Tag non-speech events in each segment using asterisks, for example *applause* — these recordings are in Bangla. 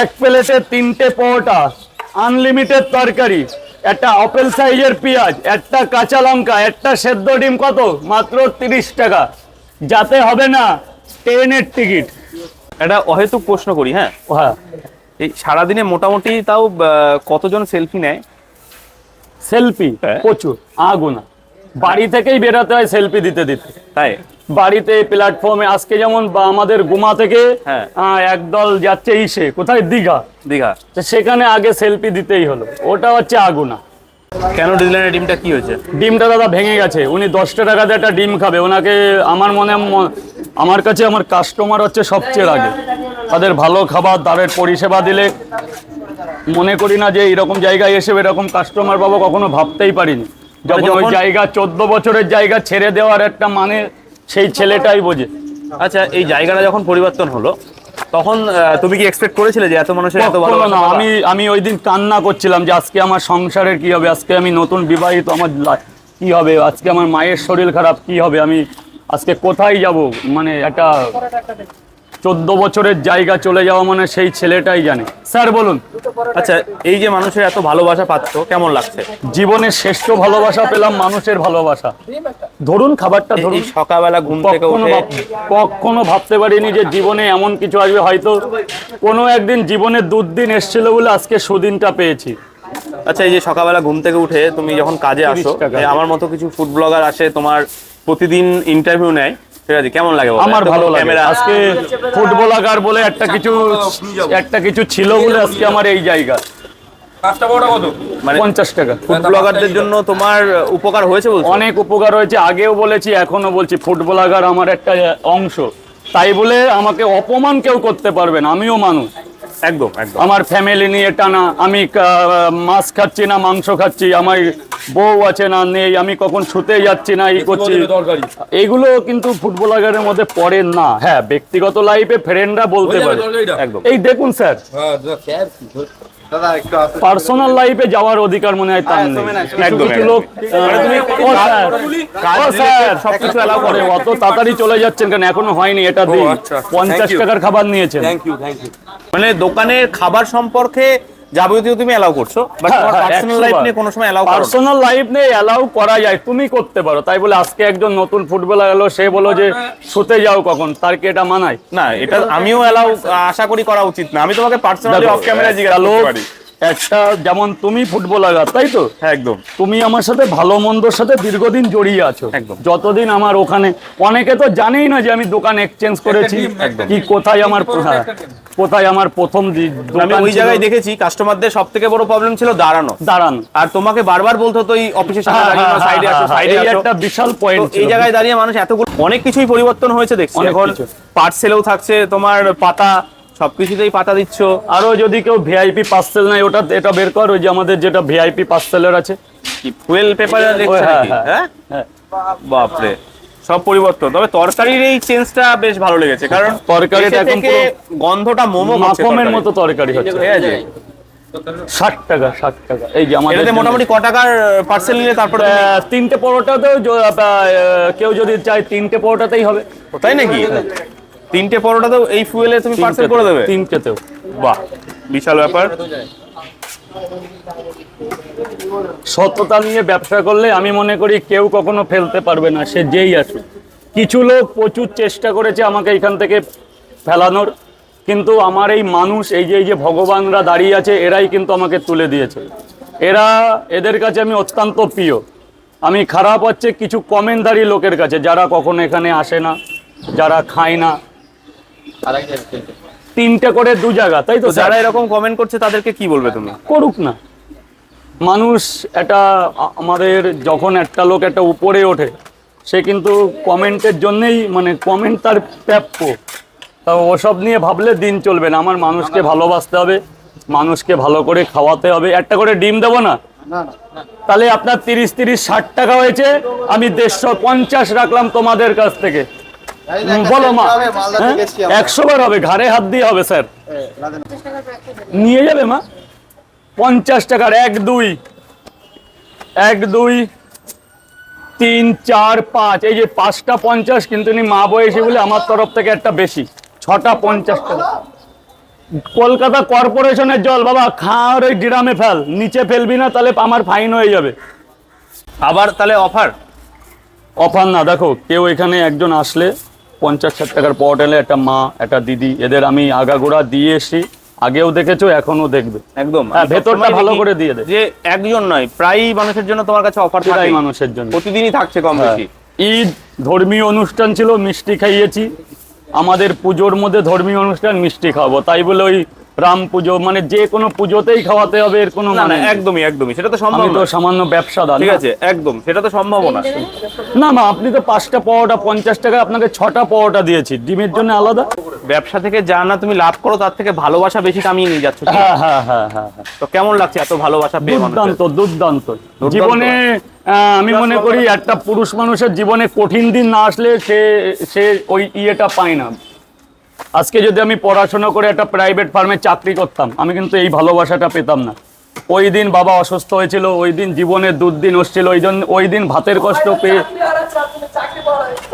এক প্লেটে তিনটে পরোটা আনলিমিটেড তরকারি একটা অপেল সাইজের পেঁয়াজ একটা কাঁচা লঙ্কা একটা সেদ্ধ ডিম কত? মাত্র তিরিশ টাকা। যাতে হবে না ট্রেনের টিকিট একটা অহেতুক প্রশ্ন করি হ্যাঁ? হ্যাঁ। এই সারাদিনে মোটামুটি তাও কতজন সেলফি নেয়? সেলফি হ্যাঁ। প্রচুর। আগুনা। বাড়ি থেকেই বেরোতে হয় সেলফি দিতে দিতে। তাই? বাড়িতে প্ল্যাটফর্মে আজকে যেমন বা আমাদের গুমা থেকে হ্যাঁ। একদল যাচ্ছে ইসে কোথায়? দীঘা। দীঘা। তো সেখানে আগে সেলফি দিতেই হলো। ওটা হচ্ছে আগুনা। কেন ডিজলাইনের ডিমটা কি হয়েছে? ডিমটা দাদা ভেঙে গেছে। উনি দশটা টাকাতে একটা ডিম খাবে। ওনাকে আমার মনে আমার কাছে আমার কাস্টমার হচ্ছে সবচেয়ে আগে। তাদের ভালো খাবার তাদের পরিষেবা দিলে। মনে করি না যে এরকম জায়গায় এসে এরকম কাস্টমার পাবো কখনো ভাবতেই পারিনি। যখন ওই জায়গা চোদ্দ বছরের জায়গা ছেড়ে দেওয়ার একটা মানে সেই ছেলেটাই বোঝে। আচ্ছা এই জায়গাটা যখন পরিবর্তন হলো তখন তুমি কি এক্সপেক্ট করেছিলে যে এত মানুষের এত ভালো না। আমি আমি ওই দিন কান্না করছিলাম যে আজকে আমার সংসারের কি হবে? আজকে আমি নতুন বিবাহিত আমার কি হবে? আজকে আমার মায়ের শরীর খারাপ কি হবে? আমি আজকে কোথায় যাব? মানে একটা চোদ্দ বছরের জায়গা চলে যাওয়া মানে সেই ছেলেটাই জানে। স্যার বলুন। আচ্ছা এই যে মানুষের এত ভালোবাসা পাচ্ছ কেমন লাগছে? জীবনের শ্রেষ্ঠ ভালোবাসা পেলাম মানুষের ভালোবাসা। ধরুন খাবারটা ধরুন। সকালবেলা ঘুম থেকে কখনো উঠে কখনো ভাবতে পারিনি যে জীবনে এমন কিছু আসবে। হয়তো কোনো একদিন জীবনে দুদিন এসেছিল বলে আজকে সুদিনটা পেয়েছি। আচ্ছা এই যে সকালবেলা ঘুম থেকে উঠে তুমি যখন কাজে আসো 30 টাকা। এই আমার মতো কিছু ফুড ব্লগার আসে তোমার প্রতিদিন ইন্টারভিউ নেয়। ঠিক আছে কেমন লাগে আমার ভালো লাগে। ক্যামেরা আজকে ফুটবলাগার বলে একটা কিছু একটা কিছু ছিল বলে আজকে আমার এই জায়গা। মানে পঞ্চাশ টাকা। ফুড জন্য তোমার উপকার হয়েছে অনেক উপকার হয়েছে আগেও বলেছি এখনও বলছি ফুটবলাগার আমার একটা অংশ। তাই বলে আমাকে অপমান কেউ করতে পারবে না আমিও মানুষ। একদম একদম। আমার ফ্যামিলি নিয়ে টানা আমি মাছ খাচ্ছি না মাংস খাচ্ছি আমার বউ আছে না নেই আমি কখন শুতে যাচ্ছি না এই করছি। এগুলো এইগুলো কিন্তু ফুটবলারের মধ্যে পড়ে না। হ্যাঁ ব্যক্তিগত লাইফে ফ্রেন্ডরা বলতে পারে। একদম। এই দেখুন স্যার। হ্যাঁ স্যার পার্সোনাল লাইফে যাওয়ার অধিকার মনে হয় তার নেই। লোক তুমি ও স্যার, কাজ ও স্যার, related সবকিছু এলাও করে। অত তাড়াতাড়ি চলে যাচ্ছেন কেন? এখনও হয়নি এটা দিন। আচ্ছা, পঞ্চাশ টাকার খাবার নিয়েছেন। মানে দোকানের খাবার সম্পর্কে যাবতীয় তুমি অ্যালাউ করছ বাট হ্যাঁ, তোমার হ্যাঁ, পার্সোনাল লাইফ নিয়ে কোনো সময় এলাও পার্সোনাল লাইফ নিয়ে অ্যালাউ করা যায় তুমি করতে পারো। তাই বলে আজকে একজন নতুন ফুটবলার এলো সে বলো যে শুতে যাও কখন? তার কি এটা মানায়? না এটা আমিও এলাও আশা করি করা উচিত না। আমি তোমাকে পার্সোনালি অফ ক্যামেরা জিজ্ঞাসা করতে পারি। একটা যেমন তুমি ফুটবলার তাই তো? একদম। তুমি আমার সাথে ভালো মন্দর সাথে দীর্ঘদিন জড়িয়ে আছো। একদম। যতদিন আমার ওখানে অনেকে তো জানেই না যে আমি দোকান এক্সচেঞ্জ করেছি কি কোথায় আমার হ্যাঁ, কোথায় আমার প্রথম আমি ওই জায়গায় দেখেছি কাস্টমারদের সব থেকে বড় প্রবলেম ছিল দাঁড়ানো। দাঁড়ান। আর তোমাকে বারবার বলতে হতো এই অফিসের সামনে সাইডে আসো সাইডে আসো একটা বিশাল পয়েন্ট তো এই জায়গায় দাঁড়িয়ে মানুষ এতগুলো অনেক কিছুই পরিবর্তন হয়েছে দেখছি। এখন। পার্সেলেও থাকছে তোমার পাতা সবকিছুতেই পাতা দিচ্ছ। আরও যদি কেউ ভিআইপি পার্সেল নাই ওটা এটা বের কর ওই যে আমাদের যেটা ভিআইপি পার্সেলের আছে। কি ফুয়েল পেপার হ্যাঁ, হ্যাঁ, হ্যাঁ। বাপরে। সব পরিবর্তন। তবে তরকারির এই চেঞ্জটা বেশ ভালো লেগেছে কারণ তরকারিটা একদম গন্ধটা মোমো মাখমের মতো তরকারি হচ্ছে। ঠিক আছে? ষাট টাকা ষাট টাকা। এই যে আমাদের মোটামুটি ক টাকার পার্সেল নিলে তারপরে তিনটে পরোটাতেও কেউ যদি চায় তিনটে পরোটাতেই হবে। তাই নাকি? তিনটে পরোটা তো এই ফুয়েলে তুমি পার্সেল করে দেবে? তিনটেতেও। বাহ বিশাল ব্যাপার। সততা নিয়ে ব্যবসা করলে আমি মনে করি কেউ কখনো ফেলতে পারবে না সে যেই আসুক। কিছু লোক প্রচুর চেষ্টা করেছে আমাকে এখান থেকে ফেলানোর কিন্তু আমার এই মানুষ এই যে এই যে ভগবানরা দাঁড়িয়ে আছে এরাই কিন্তু আমাকে তুলে দিয়েছে। এরা এদের কাছে আমি অত্যন্ত প্রিয়। আমি খারাপ হচ্ছে কিছু কমেন্টদারি লোকের কাছে যারা কখনো এখানে আসে না যারা খায় না। তিনটে। করে দু জায়গা তাই তো যারা এরকম কমেন্ট করছে তাদেরকে কি বলবে তুমি? করুক না। মানুষ এটা আমাদের যখন একটা লোক একটা উপরে ওঠে সে কিন্তু কমেন্টের জন্যেই মানে কমেন্ট তার প্রাপ্য। তা ওসব নিয়ে ভাবলে দিন চলবে না। আমার মানুষকে ভালোবাসতে হবে মানুষকে ভালো করে খাওয়াতে হবে। একটা করে ডিম দেবো না। তাহলে আপনার তিরিশ তিরিশ ষাট টাকা হয়েছে আমি দেড়শো পঞ্চাশ রাখলাম তোমাদের কাছ থেকে। বলো মা। হ্যাঁ? একশো বার হবে ঘাড়ে হাত দিয়ে হবে স্যার। নিয়ে যাবে মা? পঞ্চাশ টাকার এক দুই। এক দুই তিন চার পাঁচ। এই যে পাঁচটা পঞ্চাশ কিন্তু উনি মা বয়সী বলে আমার তরফ থেকে একটা বেশি। ছটা পঞ্চাশ টাকা। কলকাতা কর্পোরেশনের জল বাবা খাওয়ার ওই ড্রামে ফেল। নিচে ফেলবি না তাহলে আমার ফাইন হয়ে যাবে। আবার তাহলে অফার? অফার না দেখো কেউ এখানে একজন আসলে পঞ্চাশ ষাট টাকার পট এলে একটা মা একটা দিদি এদের আমি আগাগোড়া দিয়ে এসি আগেও দেখেছ এখনও দেখবে। একদম। হ্যাঁ, ভেতরটা ভালো করে দিয়ে দেয় যে একজন নয় প্রায় মানুষের জন্য তোমার কাছে অফার থাকে। মানুষের জন্য। প্রতিদিনই থাকছে কম হ্যাঁ। বেশি। ঈদ ধর্মীয় অনুষ্ঠান ছিল মিষ্টি খাইয়েছি। আমাদের পুজোর মধ্যে ধর্মীয় অনুষ্ঠান মিষ্টি খাব তাই বলে ওই রাম পুজো মানে যে কোনো পুজোতেই খাওয়াতে হবে এর কোনো না না মানে একদমই একদমই সেটা তো সম্ভব তো না সামান্য ব্যবসাদার ঠিক আছে একদম সেটা তো সম্ভব না। না মা আপনি তো পাঁচটা পাওয়াটা পঞ্চাশ টাকা আপনাকে ছটা পাওয়াটা দিয়েছি ডিমের জন্য আলাদা? ব্যবসা থেকে যা না তুমি লাভ করো তার থেকে ভালোবাসা বেশি কামিয়ে নিয়ে যাচ্ছ হ্যাঁ হ্যাঁ হ্যাঁ হ্যাঁ হ্যাঁ। তো কেমন লাগছে এত ভালোবাসা পেয়ে দুর্দান্ত। দুর্দান্ত। জীবনে আহ, আমি মনে করি একটা পুরুষ মানুষের জীবনে কঠিন দিন না আসলে সে সে ওই ইয়েটা পায় না। আজকে যদি আমি পড়াশোনা করে একটা প্রাইভেট ফার্মে চাকরি করতাম আমি কিন্তু এই ভালোবাসাটা পেতাম না। ওই দিন বাবা অসুস্থ হয়েছিল ওই দিন জীবনে দুর্দিন হচ্ছিল ওই জন্য ওই দিন ভাতের কষ্ট পেয়ে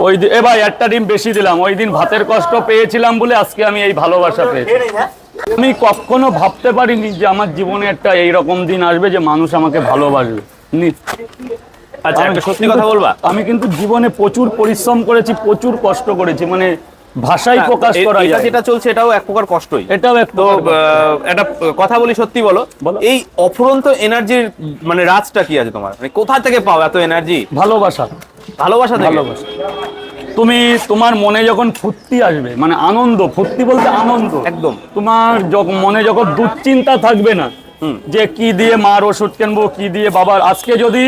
ওই দিন এ ভাই একটা ডিম বেশি দিলাম ওই দিন ভাতের কষ্ট পেয়েছিলাম বলে আজকে আমি এই ভালোবাসা পেয়েছি। আমি কখনো ভাবতে পারিনি যে আমার জীবনে একটা এইরকম দিন আসবে যে মানুষ আমাকে ভালোবাসবে। আচ্ছা একটা সত্যি কথা বলবা? আমি কিন্তু জীবনে প্রচুর পরিশ্রম করেছি প্রচুর কষ্ট করেছি মানে ভাষায় প্রকাশ করা এটা যায়। যেটা চলছে এটাও এক প্রকার কষ্টই। এটাও এক তো একটা কথা বলি সত্যি বলো। বলো। এই অফুরন্ত এনার্জির মানে রাজটা কি আছে তোমার? মানে কোথা থেকে পাও এত এনার্জি? ভালোবাসা। ভালোবাসা থেকে? ভালোবাসা। তুমি তোমার মনে যখন ফুর্তি আসবে মানে আনন্দ ফুর্তি বলতে আনন্দ। একদম। তোমার যখন মনে যখন দুশ্চিন্তা থাকবে না। যে কি দিয়ে মার ওষুধ কিনবো কি দিয়ে বাবার আজকে যদি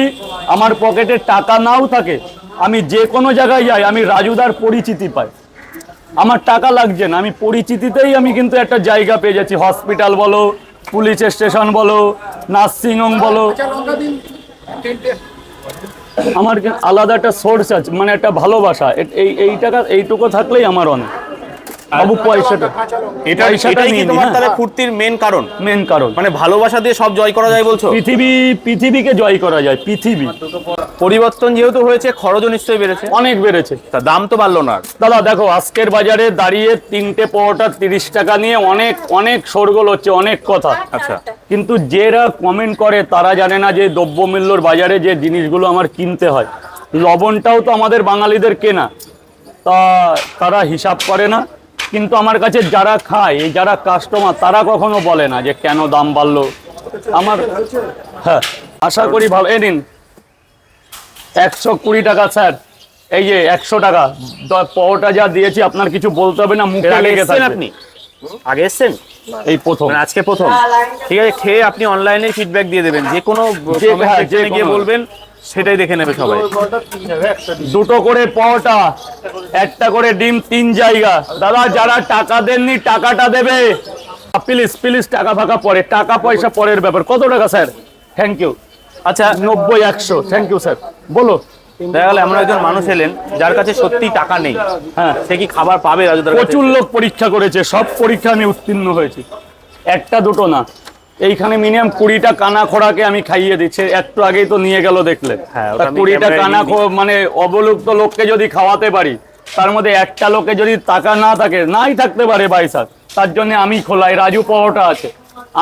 আমার পকেটে টাকা নাও থাকে আমি যে কোনো জায়গায় যাই আমি রাজুদার পরিচিতি পাই। আমার টাকা লাগছে না, আমি পরিচিতিতেই আমি কিন্তু একটা জায়গা পেয়ে যাচ্ছি। হসপিটাল বলো, পুলিশ স্টেশন বলো নার্সিং হোম বলো। আমার আলাদা একটা সোর্স আছে মানে একটা ভালোবাসা এই এই টাকা এইটুকু থাকলেই আমার অনেক। বাবু পয়সাটা। এটা পয়সাটা এটাই কি তোমার। তাহলে ফুর্তির মেন কারণ। মেন কারণ। মানে ভালোবাসা দিয়ে সব জয় করা যায় বলছো? পৃথিবী পৃথিবীকে জয় করা যায় পৃথিবী। পরিবর্তন যেহেতু হয়েছে খরচও নিশ্চয়ই বেড়েছে। অনেক বেড়েছে। তা দাম তো বাড়লো না। দাদা দেখো আজকের বাজারে দাঁড়িয়ে তিনটে পরোটা তিরিশ টাকা নিয়ে অনেক অনেক শোরগোল হচ্ছে অনেক কথা। আচ্ছা। কিন্তু যারা কমেন্ট করে তারা জানে না যে দ্রব্যমূল্যর বাজারে যে জিনিসগুলো আমার কিনতে হয়। লবণটাও তো আমাদের বাঙালিদের কেনা। তা তারা হিসাব করে না। কিন্তু আমার কাছে যারা খায় যারা কাস্টমার তারা কখনো বলে না যে কেন দাম বাড়লো। আমার হ্যাঁ আশা করি ভালো এ নিন। একশো কুড়ি টাকা স্যার। এই যে একশো টাকা। পরোটা যা দিয়েছি আপনার কিছু বলতে হবে না মুখে লেগে থাকবে। আপনি? আগে এসছেন? এই প্রথম। মানে আজকে প্রথম। ঠিক আছে খেয়ে আপনি অনলাইনে ফিডব্যাক দিয়ে দেবেন। যে কোনো হ্যাঁ, যে গিয়ে বলবেন সেটাই দেখে নেবে সবাই। দুটো করে পরোটা একটা করে ডিম তিন জায়গা। দাদা যারা টাকা দেননি টাকাটা দেবে। প্লিজ প্লিজ টাকা ফাঁকা পরে। টাকা পয়সা পরের ব্যাপার। কত টাকা স্যার? থ্যাংক ইউ আচ্ছা নব্বই একশো। থ্যাংক ইউ স্যার বলো। দেখা গেল এমন একজন মানুষ এলেন যার কাছে সত্যি টাকা নেই। হ্যাঁ। সে কি খাবার পাবে প্রচুর লোক পরীক্ষা করেছে। সব পরীক্ষা আমি উত্তীর্ণ হয়েছি। একটা দুটো না। এইখানে মিনিমাম কুড়িটা কানা খোড়াকে আমি খাইয়ে দিচ্ছি। একটু আগেই তো নিয়ে গেল দেখলে। হ্যাঁ, কুড়িটা কানা মানে অবলুপ্ত লোককে যদি খাওয়াতে পারি তার মধ্যে একটা লোকে যদি টাকা না থাকে নাই থাকতে পারে বাইসাক তার জন্য আমি খোলাই রাজু পরোটা আছে।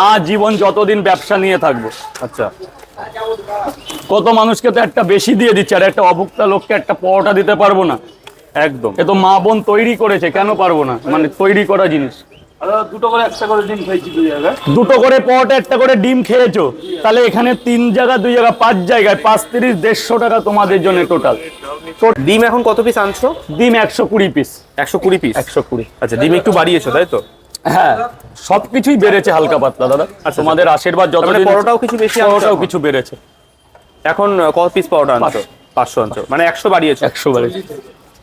আর জীবন যতদিন ব্যবসা নিয়ে থাকব। আচ্ছা। কত মানুষকে তো একটা বেশি দিয়ে দিচ্ছে আর একটা অভুক্তা লোককে একটা পরোটা দিতে পারব না। একদম। এ তো মা বোন তৈরি করেছে কেন পারব না? মানে তৈরি করা জিনিস। দুটো করে একটা করে ডিম খাইছি দুই জায়গায়। দুটো করে পরোটা একটা করে ডিম খেয়েছো। তাহলে এখানে তিন জায়গা দুই জায়গা পাঁচ জায়গায় পাঁচ তিরিশ দেড়শো টাকা তোমাদের জন্য টোটাল ডিম এখন কত পিস আনছো? ডিম একশো কুড়ি পিস একশো কুড়ি পিস একশো কুড়ি। আচ্ছা ডিম একটু বাড়িয়েছো তাই তো? হ্যাঁ সবকিছুই বেড়েছে হালকা পাতলা দাদা। আর তোমাদের আশীর্বাদ যত মানে পরোটাও কিছু বেশি পরোটাও কিছু বেড়েছে। এখন কত পিস পাউডার আনছো? পাঁচশো। আনছো। মানে একশো বাড়িয়েছো? একশো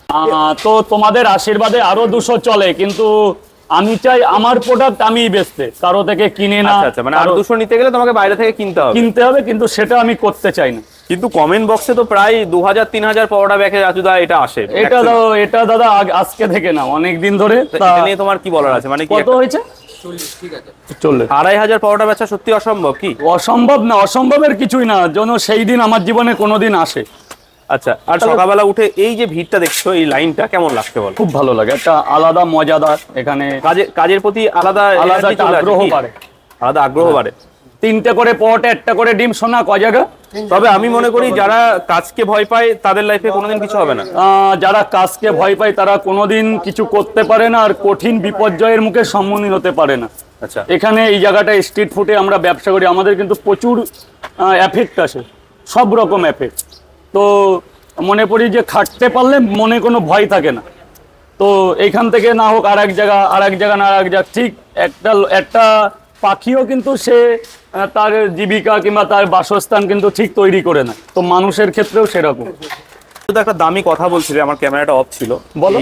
আহ, তো তোমাদের আশীর্বাদে আরও দুশো চলে কিন্তু আমি চাই আমার প্রোডাক্ট আমিই বেচতে। কারও থেকে কিনে না আচ্ছা আচ্ছা মানে আর দুশো নিতে গেলে তোমাকে বাইরে থেকে কিনতে হবে। কিনতে হবে কিন্তু সেটা আমি করতে চাই না। কিন্তু কমেন্ট বক্সে তো প্রায় দু হাজার তিন হাজার পরোটা ব্যাগে রাজুদা এটা আসে। এটা দাও এটা দাদা আজকে থেকে না অনেক দিন ধরে নিয়ে তোমার কি বলার আছে? মানে কি কত হয়েছে? আড়াই হাজার পরোটা বেচা সত্যি অসম্ভব কি? অসম্ভব না অসম্ভবের কিছুই না যেন সেই দিন আমার জীবনে কোনোদিন আসে। আচ্ছা আর সকালবেলা উঠে এই যে ভিড়টা দেখছ এই লাইনটা কেমন লাগছে বল? খুব ভালো লাগে একটা আলাদা মজাদার এখানে কাজে কাজের প্রতি আলাদা আলাদা আগ্রহ? বাড়ে। আলাদা আগ্রহ বাড়ে। তিনটে করে পরোটা একটা করে ডিম সোনা ক জায়গা তবে আমি মনে করি যারা কাজকে ভয় পায় তাদের লাইফে কোনোদিন কিছু হবে না। যারা কাজকে ভয় পায় তারা কোনোদিন কিছু করতে পারে না আর কঠিন বিপর্যয়ের মুখে সম্মুখীন হতে পারে না। আচ্ছা। এখানে এই জায়গাটা স্ট্রিট ফুডে আমরা ব্যবসা করি আমাদের কিন্তু প্রচুর এফেক্ট আসে। সব রকম এফেক্ট তো মনে করি যে খাটতে পারলে মনে কোনো ভয় থাকে না। তো এইখান থেকে না হোক আর এক জায়গা আর এক জায়গা না আর এক জায়গা ঠিক একটা একটা পাখিও কিন্তু সে তার জীবিকা কিংবা তার বাসস্থান কিন্তু ঠিক তৈরি করে না তো মানুষের ক্ষেত্রেও সেরকম। শুধু একটা দামি কথা বলছিলে আমার ক্যামেরাটা অফ ছিল। বলো।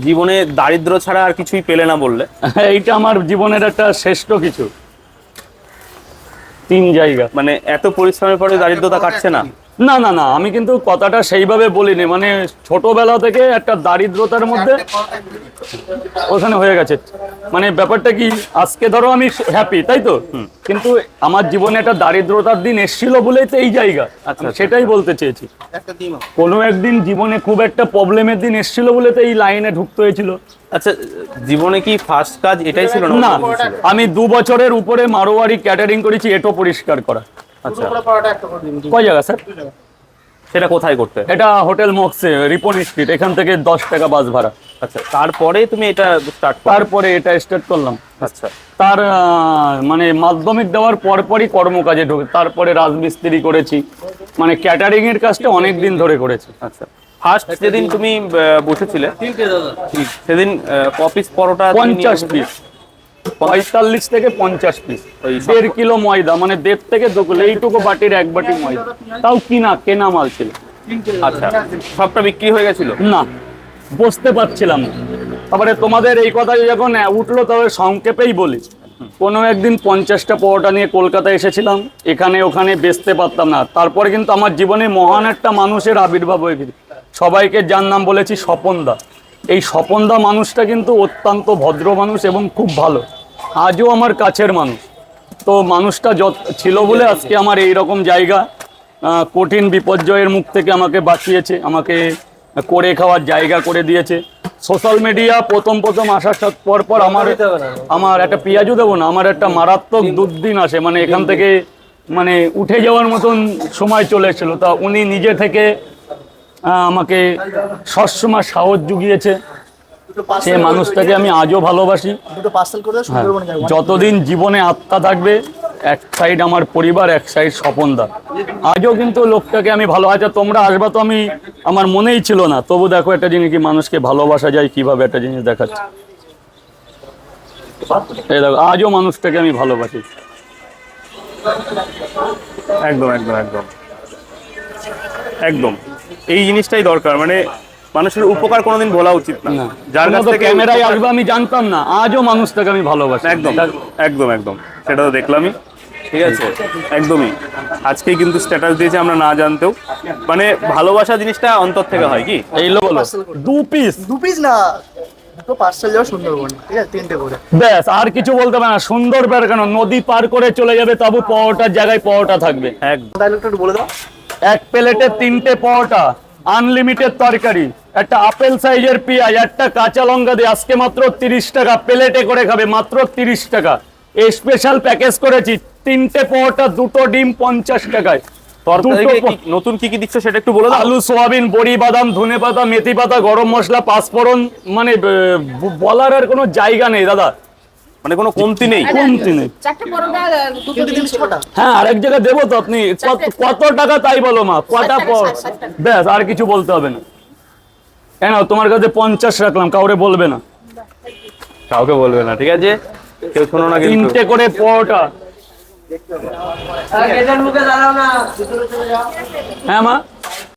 জীবনে দারিদ্র ছাড়া আর কিছুই পেলে না বললে। *laughs* এইটা আমার জীবনের একটা শ্রেষ্ঠ কিছু। তিন জায়গা। মানে এত পরিশ্রমের পরে দারিদ্রতা কাটছে না। না না না আমি কিন্তু কথাটা সেইভাবে বলিনি মানে ছোটবেলা থেকে একটা দারিদ্রতার মধ্যে ওখানে হয়ে গেছে। মানে ব্যাপারটা কি আজকে ধরো আমি হ্যাপি তাই তো? কিন্তু আমার জীবনে একটা দারিদ্রতার দিন এসেছিল বলেই তো এই জায়গা। আচ্ছা, সেটাই বলতে চেয়েছি। কোনো একদিন জীবনে খুব একটা প্রবলেমের দিন এসেছিল বলে তো এই লাইনে ঢুকতে হয়েছিল। আচ্ছা জীবনে কি ফার্স্ট কাজ এটাই ছিল না? না আমি দু বছরের উপরে মারোয়ারি ক্যাটারিং করেছি এটো পরিষ্কার করা। আচ্ছা। কয় জায়গা স্যার? সেটা কোথায় করতে? এটা হোটেল মক্সে রিপন স্ট্রিট এখান থেকে দশ টাকা বাস ভাড়া। আচ্ছা তারপরে তুমি এটা স্টার্ট তারপরে এটা স্টার্ট করলাম। আচ্ছা। তার আহ, মানে মাধ্যমিক দেওয়ার পরপরই কর্মকাজে ঢুকে। তারপরে রাজমিস্ত্রি করেছি। মানে ক্যাটারিং এর কাজটা অনেক দিন ধরে করেছি। আচ্ছা। ফার্স্ট যেদিন তুমি বসেছিলে সেদিন কপিস পরোটা পঞ্চাশ? পিস পঁয়তাল্লিশ থেকে পঞ্চাশ পিস দেড় কিলো ময়দা মানে দেড় থেকে দু কিলো এইটুকু বাটির এক বাটি ময়দা। তাও কিনা কেনা মাল ছিল। আচ্ছা সবটা বিক্রি হয়ে গেছিল? না বসতে পারছিলাম তারপরে তোমাদের এই কথা যখন উঠল তবে সংক্ষেপেই বলি। কোনো একদিন পঞ্চাশটা পরোটা নিয়ে কলকাতায় এসেছিলাম। এখানে ওখানে বেচতে পারতাম না। তারপরে কিন্তু আমার জীবনে মহান একটা মানুষের আবির্ভাব হয়ে গেছে। সবাইকে যার নাম বলেছি স্বপনদা। এই স্বপনদা মানুষটা কিন্তু অত্যন্ত ভদ্র মানুষ এবং খুব ভালো। আজও আমার কাছের মানুষ। তো মানুষটা যত ছিল বলে আজকে আমার এই রকম জায়গা কঠিন বিপর্যয়ের মুখ থেকে আমাকে বাঁচিয়েছে, আমাকে করে খাওয়ার জায়গা করে দিয়েছে। সোশ্যাল মিডিয়া প্রথম প্রথম আসার পর পর আমার আমার একটা পেঁয়াজও দেবো না, আমার একটা মারাত্মক দুর্দিন আসে মানে এখান থেকে মানে উঠে যাওয়ার মতন সময় চলে এসেছিল। তা উনি নিজে থেকে আমাকে সবসময় সাহস জুগিয়েছে। সে মানুষটাকে আমি আজও ভালোবাসি। হ্যাঁ, যতদিন জীবনে আত্মা থাকবে এক সাইড আমার পরিবার এক সাইড স্বপনদা। আজও কিন্তু লোকটাকে আমি ভালো আচ্ছা তোমরা আসবা তো আমি আমার মনেই ছিল না। তবু দেখো একটা জিনিস কি মানুষকে ভালোবাসা যায় কীভাবে একটা জিনিস দেখাচ্ছে। এই দেখো আজও মানুষটাকে আমি ভালোবাসি। একদম একদম একদম। একদম। এই জিনিসটাই দরকার মানে মানুষের উপকার কোনোদিন বলা উচিত না। যার কাছ থেকে ক্যামেরায় আসবে আমি জানতাম না। আজও মানুষটাকে আমি ভালোবাসি। একদম একদম একদম। সেটা তো দেখলামই। ঠিক আছে? একদমই। আজকেই কিন্তু স্ট্যাটাস দিয়েছে আমরা না জানতেও। মানে ভালোবাসা জিনিসটা অন্তর থেকে হয় কি? এই লো বলো। দু পিস দু পিস না দুটো পার্সেল যাব সুন্দরবনে। ঠিক আছে? তিনটে করে। ব্যাস আর কিছু বলতে হবে না। সুন্দর বের কেন? নদী পার করে চলে যাবে তবু পরোটার জায়গায় পরোটা থাকবে। একদম। বলে দাও। এক প্লেটে তিনটে পরোটা। আনলিমিটেড তরকারি। একটা আপেল সাইজের পেঁয়াজ একটা কাঁচা লঙ্কা দিয়ে আজকে মাত্র তিরিশ টাকা প্লেটে করে খাবে মাত্র তিরিশ টাকা। এই স্পেশাল প্যাকেজ করেছি তিনটে পরোটা দুটো ডিম পঞ্চাশ টাকায়। নতুন কি কি দিচ্ছ সেটা একটু বলে আলু সোয়াবিন বড়ি বাদাম ধনে পাতা মেথি পাতা গরম মশলা পাঁচফোড়ন মানে বলার আর কোনো জায়গা নেই দাদা। মানে কোনো কমতি নেই। কমতি নেই। চারটে পরোটা দুটো তিনটে ছটা। হ্যাঁ আরেক জায়গায় দেবো তো আপনি। কত- টাকা তাই বলো মা কটা পর ব্যাস আর কিছু বলতে হবে না। কেন তোমার কাছে পঞ্চাশ রাখলাম কাউরে বলবে না। কাউকে বলবে না ঠিক আছে? কেউ শোনো না কিন্তু। তিনটে করে পরোটা। হ্যাঁ মা?